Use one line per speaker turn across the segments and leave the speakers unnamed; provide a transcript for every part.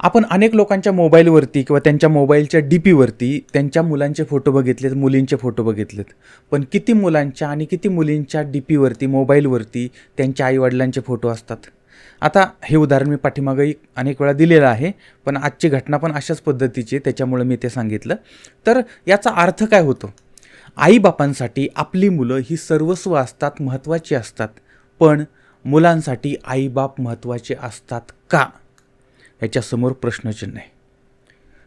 आपण अनेक लोकांच्या मोबाईलवरती किंवा त्यांच्या मोबाईलच्या डी पीवरती त्यांच्या मुलांचे फोटो बघितलेत मुलींचे फोटो बघितलेत. पण किती मुलांच्या आणि किती मुलींच्या डी पीवरती मोबाईलवरती त्यांच्या आईवडिलांचे फोटो असतात? आता हे उदाहरण मी पाठीमागंही अनेक वेळा दिलेलं आहे पण आजची घटना पण अशाच पद्धतीची त्याच्यामुळे मी ते सांगितलं. तर याचा अर्थ काय होतो? आईबापांसाठी आपली मुलं ही सर्वस्व असतात महत्त्वाची असतात पण मुलांसाठी आईबाप महत्त्वाचे असतात का? याच्यासमोर प्रश्नचिन्ह आहे.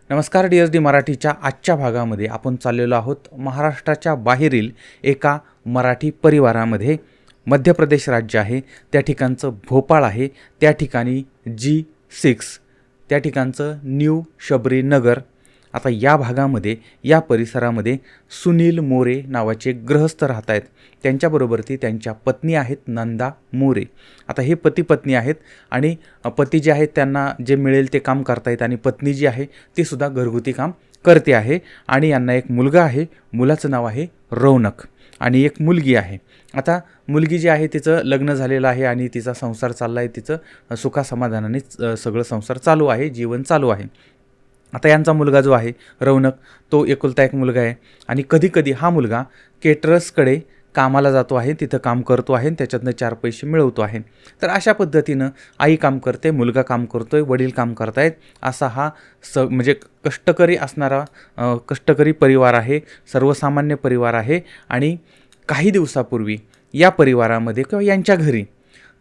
नमस्कार डी एस डी मराठीच्या आजच्या भागामध्ये आपण चाललेलो आहोत महाराष्ट्राच्या बाहेरील एका मराठी परिवारामध्ये. मध्य प्रदेश राज्य आहे त्या ठिकाणचं भोपाळ आहे त्या ठिकाणी जी सिक्स त्या ठिकाणचं न्यू शबरी नगर आता या भागामध्ये या परिसरामध्ये सुनील मोरे नावाचे गृहस्थ राहत आहेत त्यांच्याबरोबर ती त्यांच्या पत्नी आहेत नंदा मोरे. आता हे पती पत्नी आहेत आणि पती जे आहेत त्यांना जे मिळेल ते काम करतायत आणि पत्नी जी आहे ती सुद्धा घरगुती काम करते आहे. आणि यांना एक मुलगा आहे मुलाचं नाव आहे रौनक आणि एक मुलगी आहे. आता मुलगी जी आहे तिचं लग्न झालेलं आहे आणि तिचा संसार चालला आहे तिचं सुखासमाधानाने सगळं संसार चालू आहे जीवन चालू आहे. आता यांचा मुलगा जो आहे रौनक तो एकुलता एक मुलगा आहे. आणि कधीकधी हा मुलगा केटरसकडे कामाला जातो आहे तिथं काम करतो आहे त्याच्यातनं चार पैसे मिळवतो आहे. तर अशा पद्धतीनं आई काम करते मुलगा काम करतो आहे वडील काम करतायत असा हा स म्हणजे कष्टकरी असणारा कष्टकरी परिवार आहे सर्वसामान्य परिवार आहे. आणि काही दिवसापूर्वी या परिवारामध्ये किंवा यांच्या घरी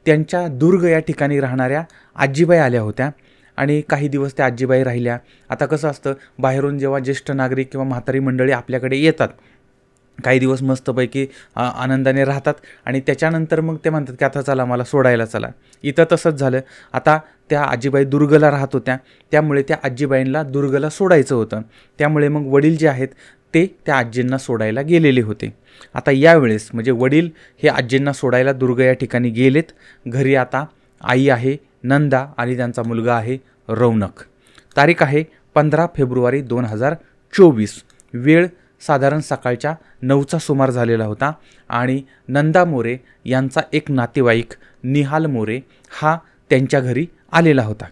त्यांच्या दुर्ग या ठिकाणी राहणाऱ्या आजीबाई आल्या होत्या. आणि काही दिवस त्या आजीबाई राहिल्या. आता कसं असतं बाहेरून जेव्हा ज्येष्ठ नागरिक किंवा म्हातारी मंडळी आपल्याकडे येतात काही दिवस मस्तपैकी आनंदाने राहतात आणि त्याच्यानंतर मग ते म्हणतात की आता चला मला सोडायला चला. इथं तसंच झालं. आता त्या आजीबाई दुर्गला राहत होत्या. त्यामुळे त्या आजीबाईंना दुर्गला सोडायचं होतं. त्यामुळे मग वडील जे आहेत ते त्या आजींना सोडायला गेलेले होते. आता यावेळेस म्हणजे वडील हे आजींना सोडायला दुर्ग या ठिकाणी गेलेत. घरी आता आई आहे नंदा आणि त्यांचा मुलगा आहे. रौनक. तारीख आहे पंधरा फेब्रुवारी दोन हजार चोवीस. वेळ साधारण सकाळच्या नऊचा सुमार झालेला होता आणि नंदा मोरे यांचा एक नातेवाईक निहाल मोरे हा त्यांच्या घरी आलेला होता.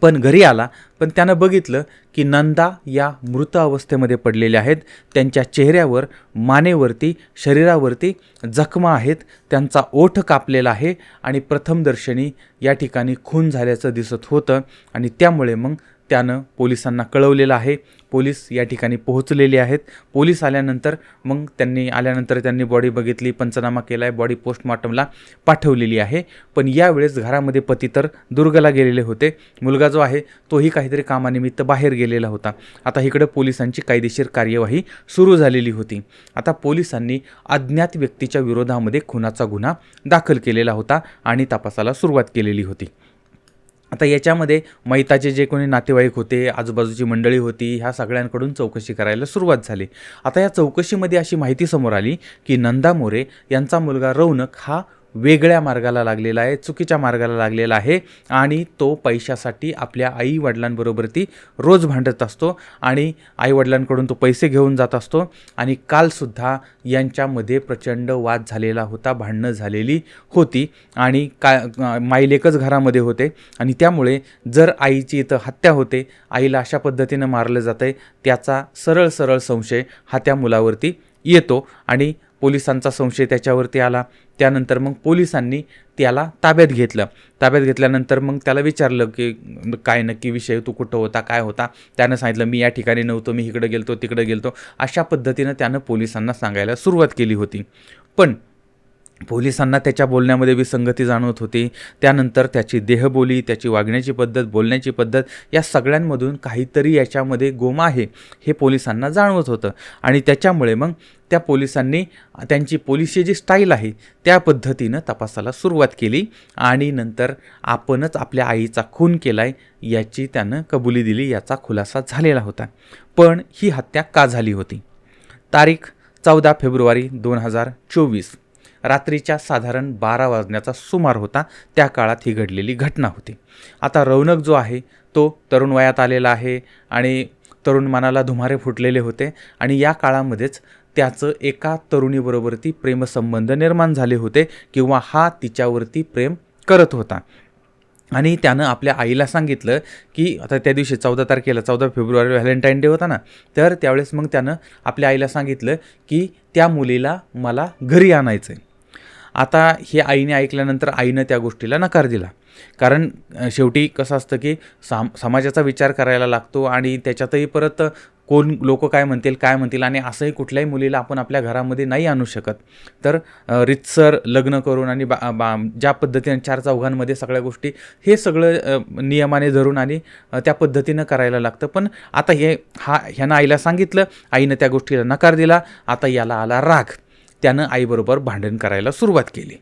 पण घरी आला पण त्यानं बघितलं की नंदा या मृत अवस्थेमध्ये पडलेल्या आहेत. त्यांच्या चेहऱ्यावर मानेवरती शरीरावरती जखमा आहेत. त्यांचा ओठ कापलेला आहे आणि प्रथमदर्शनी या ठिकाणी खून झाल्याचं दिसत होतं आणि त्यामुळे मग त्यानं पोलिसांना कळवलेलं आहे. पोलीस या ठिकाणी पोहोचलेले आहेत. पोलीस आल्यानंतर मग त्यांनी आल्यानंतर त्यांनी बॉडी बघितली पंचनामा केला आहे बॉडी पोस्टमॉर्टमला पाठवलेली आहे. पण यावेळेस घरामध्ये पती तर दुर्गला गेलेले होते. मुलगा जो आहे तोही काहीतरी कामानिमित्त बाहेर गेलेला होता. आता इकडं पोलिसांची कायदेशीर कार्यवाही सुरू झालेली होती. आता पोलिसांनी अज्ञात व्यक्तीच्या विरोधामध्ये खुनाचा गुन्हा दाखल केलेला होता आणि तपासाला सुरुवात केलेली होती. आता याच्यामध्ये मैताचे जे कोणी नातेवाईक होते आजूबाजूची मंडळी होती ह्या सगळ्यांकडून चौकशी करायला सुरुवात झाली. आता या चौकशीमध्ये अशी माहिती समोर आली की नंदा मोरे यांचा मुलगा रौनक हा वेगळ्या मार्गाला लागलेला आहे चुकीच्या मार्गाला लागलेला आहे आणि तो पैशासाठी आपल्या आई वडिलांबरोबर ती रोज भांडत असतो आणि आईवडिलांकडून तो पैसे घेऊन जात असतो आणि कालसुद्धा यांच्यामध्ये प्रचंड वाद झालेला होता भांडणं झालेली होती आणि का माईलेकच घरामध्ये होते आणि त्यामुळे जर आईची इथं हत्या होते आईला अशा पद्धतीनं मारलं जातं आहे त्याचा सरळ सरळ संशय हा त्या मुलावरती येतो आणि पोलिसांचा संशय त्याच्यावरती आला. त्यानंतर मग पोलिसांनी त्याला ताब्यात घेतलं. ताब्यात घेतल्यानंतर मग त्याला विचारलं की काय नक्की विषय? तू कुठं होता? काय होता? त्यानं सांगितलं मी या ठिकाणी नव्हतो. मी इकडं गेलतो तिकडं गेलतो. अशा पद्धतीनं त्यानं पोलिसांना सांगायला सुरुवात केली होती. पण पोलिसांना त्याच्या बोलण्यामध्ये विसंगती जाणवत होती. त्यानंतर त्याची देहबोली त्याची वागण्याची पद्धत बोलण्याची पद्धत या सगळ्यांमधून काहीतरी याच्यामध्ये गोम आहे हे पोलिसांना जाणवत होतं. आणि त्याच्यामुळे मग त्या पोलिसांनी त्यांची पोलिसची जी स्टाईल आहे त्या पद्धतीनं तपासाला सुरुवात केली. आणि नंतर आपणच आपल्या आईचा खून केला आहे याची त्यानं कबुली दिली याचा खुलासा झालेला होता. पण ही हत्या का झाली होती? तारीख चौदा फेब्रुवारी दोन हजार चोवीस. रात्रीच्या साधारण बारा वाजण्याचा सुमार होता. त्या काळात ही घडलेली घटना होती. आता रौनक जो आहे तो तरुण वयात आलेला आहे आणि तरुण मनाला धुमारे फुटलेले होते आणि या काळामध्येच त्याचं एका तरुणीबरोबरती प्रेमसंबंध निर्माण झाले होते किंवा हा तिच्यावरती प्रेम करत होता. आणि त्यानं आपल्या आईला सांगितलं की आता त्या दिवशी चौदा तारखेला चौदा फेब्रुवारी व्हॅलेंटाईन डे होता ना तर त्यावेळेस मग त्यानं आपल्या आईला सांगितलं की त्या मुलीला मला घरी आणायचं आहे आता हे आईने ऐकल्यानंतर आईनं त्या गोष्टीला नकार दिला. कारण शेवटी कसं असतं की साम समाजाचा विचार करायला लागतो आणि त्याच्यातही परत कोण लोक काय म्हणतील काय म्हणतील आणि असंही कुठल्याही मुलीला आपण आपल्या घरामध्ये नाही आणू शकत. तर रितसर लग्न करून आणि बा बा ज्या पद्धतीने चार चौघांमध्ये सगळ्या गोष्टी हे सगळं नियमाने धरून आणि त्या पद्धतीनं करायला लागतं. पण आता हे हा ह्यानं आईला सांगितलं आईनं त्या गोष्टीला नकार दिला आता याला आला राग. त्यानं आईबरोबर भांडण करायला सुरुवात केली.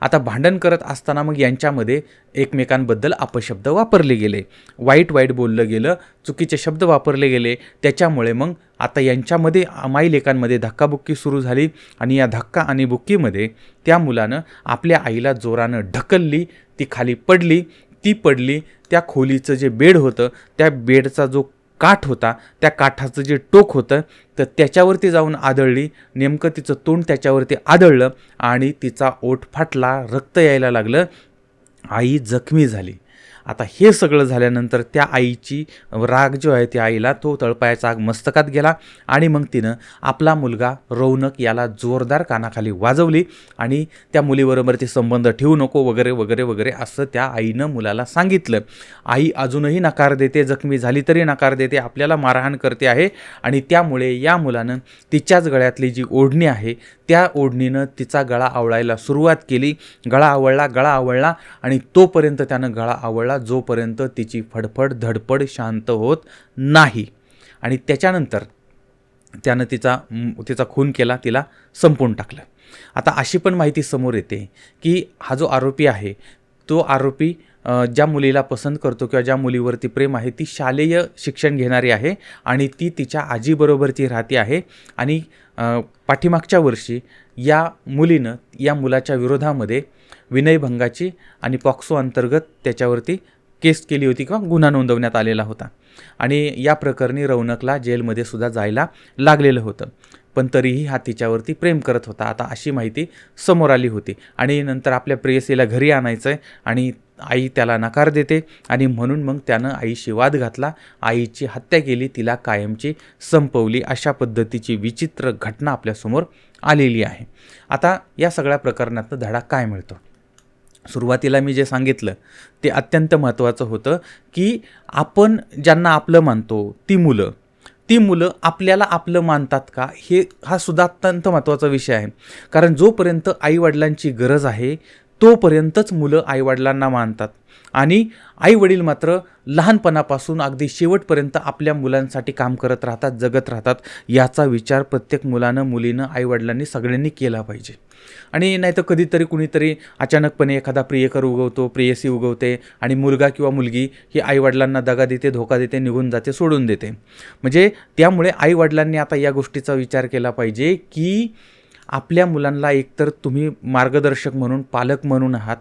आता भांडण करत असताना मग यांच्यामध्ये एकमेकांबद्दल अपशब्द वापरले गेले. वाईट वाईट बोललं गेलं चुकीचे शब्द वापरले गेले. त्याच्यामुळे मग आता यांच्यामध्ये माई लेकांमध्ये धक्काबुक्की सुरू झाली आणि या धक्का आणि बुक्कीमध्ये त्या मुलानं आपल्या आईला जोरानं ढकलली ती खाली पडली ती पडली त्या खोलीचं जे बेड होतं त्या बेडचा जो काठ होता त्या काठाचं जे टोक होतं तर त्याच्यावरती जाऊन आदळली. नेमकं तिचं तोंड त्याच्यावरती आदळलं आणि तिचा ओठ फाटला रक्त यायला लागलं. आई जखमी झाली. आता हे सगळं झाल्यानंतर त्या आईची राग जो आहे त्या आईला तो तळपायाचा आग मस्तकात गेला आणि मग तिनं आपला मुलगा रौनक याला जोरदार कानाखाली वाजवली आणि त्या मुलीबरोबर ते संबंध ठेवू नको वगैरे वगैरे वगैरे असं त्या आईनं मुलाला सांगितलं. आई अजूनही नकार देते जखमी झाली तरी नकार देते आपल्याला मारहाण करते आहे आणि त्यामुळे या मुलानं तिच्याच गळ्यातली जी ओढणी आहे त्या ओढणीनं तिचा गळा आवळायला सुरुवात केली. गळा आवळला गळा आवळला आणि तोपर्यंत त्यानं गळा आवळला जोपर्यंत तिची फडफड धडपड शांत होत नाही. आणि त्याच्यानंतर त्यानं तिचा तिचा खून केला तिला संपवून टाकलं. आता अशी पण माहिती समोर येते की हा जो आरोपी आहे तो आरोपी ज्या मुलीला पसंत करतो किंवा ज्या मुलीवरती प्रेम आहे ती शालेय शिक्षण घेणारी आहे आणि ती तिच्या आजीबरोबर ती राहते आहे आणि पाठीमागच्या वर्षी या मुलीनं या मुलाच्या विरोधामध्ये विनयभंगाची आणि पॉक्सो अंतर्गत त्याच्यावरती केस केली होती किंवा गुन्हा नोंदवण्यात आलेला होता. आणि या प्रकरणी रौनकला जेलमध्ये सुद्धा जायला लागलेलं होतं. पण तरीही हा तिच्यावरती प्रेम करत होता. आता अशी माहिती समोर आली होती. आणि नंतर आपल्या प्रेयसीला घरी आणायचं आहे आणि आई त्याला नकार देते आणि म्हणून मग त्यानं आईशी वाद घातला. आईची हत्या केली. तिला कायमची संपवली. अशा पद्धतीची विचित्र घटना आपल्यासमोर आलेली आहे. आता या सगळ्या प्रकरणातनं धडा काय मिळतो? सुरुवातीला मी जे सांगितलं ते अत्यंत महत्त्वाचं होतं की आपण ज्यांना आपलं मानतो ती मुलं. ती मुलं आपल्याला आपलं मानतात का? हे हा सुद्धा अत्यंत महत्त्वाचा विषय आहे. कारण जोपर्यंत आईवडिलांची गरज आहे तोपर्यंतच मुलं आईवडिलांना मानतात. आणि आईवडील मात्र लहानपणापासून अगदी शेवटपर्यंत आपल्या मुलांसाठी काम करत राहतात जगत राहतात याचा विचार प्रत्येक मुलानं मुलीनं आईवडिलांनी सगळ्यांनी केला पाहिजे. आणि नाही तर कधीतरी कुणीतरी अचानकपणे एखादा प्रियकर उगवतो प्रेयसी उगवते आणि मुलगा किंवा मुलगी ही आईवडिलांना दगा देते धोका देते निघून जाते सोडून देते. म्हणजे त्यामुळे आईवडिलांनी आता या गोष्टीचा विचार केला पाहिजे की आपल्या मुलांना एकतर तुम्ही मार्गदर्शक म्हणून पालक म्हणून आहात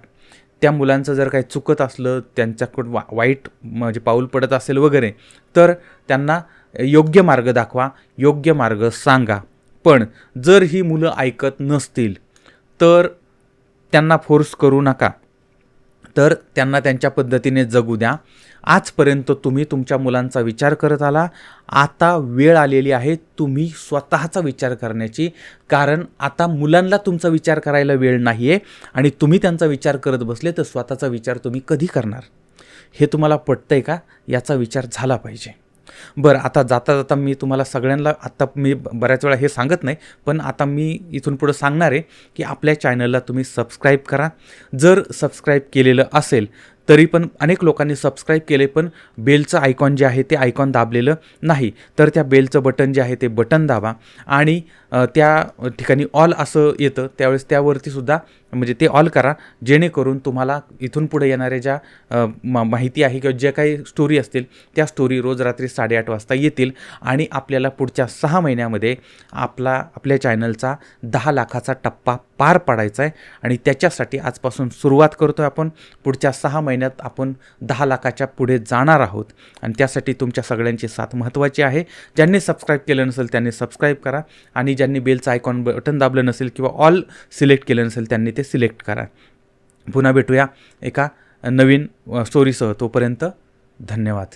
त्या मुलांचं जर काही चुकत असलं त्यांच्याकडून वा वाईट म्हणजे पाऊल पडत असेल वगैरे तर त्यांना योग्य मार्ग दाखवा योग्य मार्ग सांगा. पण जर ही मुलं ऐकत नसतील तर त्यांना फोर्स करू नका. तर त्यांना त्यांच्या पद्धतीने जगू द्या. आजपर्यंत तुम्ही तुमच्या मुलांचा विचार करत आला. आता वेळ आलेली आहे तुम्ही स्वतःचा विचार करण्याची. कारण आता मुलांना तुमचा विचार करायला वेळ नाही आहे आणि तुम्ही त्यांचा विचार करत बसले तर स्वतःचा विचार तुम्ही कधी करणार? हे तुम्हाला पटतंय का? याचा विचार झाला पाहिजे. बरं आता जाता जाता मी तुम्हाला सगळ्यांना आत्ता मी बऱ्याच वेळा हे सांगत नाही पण आता मी इथून पुढं सांगणार आहे की आपल्या चॅनलला तुम्ही सबस्क्राईब करा. जर सबस्क्राईब केलेलं असेल तरी पण अनेक लोकांनी सबस्क्राईब केले पण बेलचं आयकॉन जे आहे ते आयकॉन दाबलेलं नाही. तर त्या बेलचं बटन जे आहे ते बटन दाबा आणि त्या ठिकाणी ऑल असं येतं त्यावेळेस त्यावरती सुद्धा म्हणजे ते ऑल करा. जेणेकरून तुम्हाला इथून पुढे येणाऱ्या ज्या मा माहिती आहे किंवा ज्या काही स्टोरी असतील त्या स्टोरी रोज रात्री साडेआठ वाजता येतील आणि आपल्याला पुढच्या सहा महिन्यामध्ये आपला आपल्या चॅनलचा दहा लाखाचा टप्पा पार पाडायचा आहे. आणि त्याच्यासाठी आजपासून सुरुवात करतो आहे आपण. पुढच्या सहा महिन्यात आपण दहा लाखाच्या पुढे जाणार आहोत. आणि त्यासाठी तुमच्या सगळ्यांची साथ महत्त्वाची आहे. ज्यांनी सबस्क्राईब केलं नसेल त्यांनी सबस्क्राईब करा. आणि ज्यांनी बेलचं आयकॉन बटन दाबलं नसेल किंवा ऑल सिलेक्ट केलं नसेल त्यांनी ते सिलेक्ट करा. पुन्हा भेटूया एका नवीन स्टोरीसह तोपर्यंत धन्यवाद.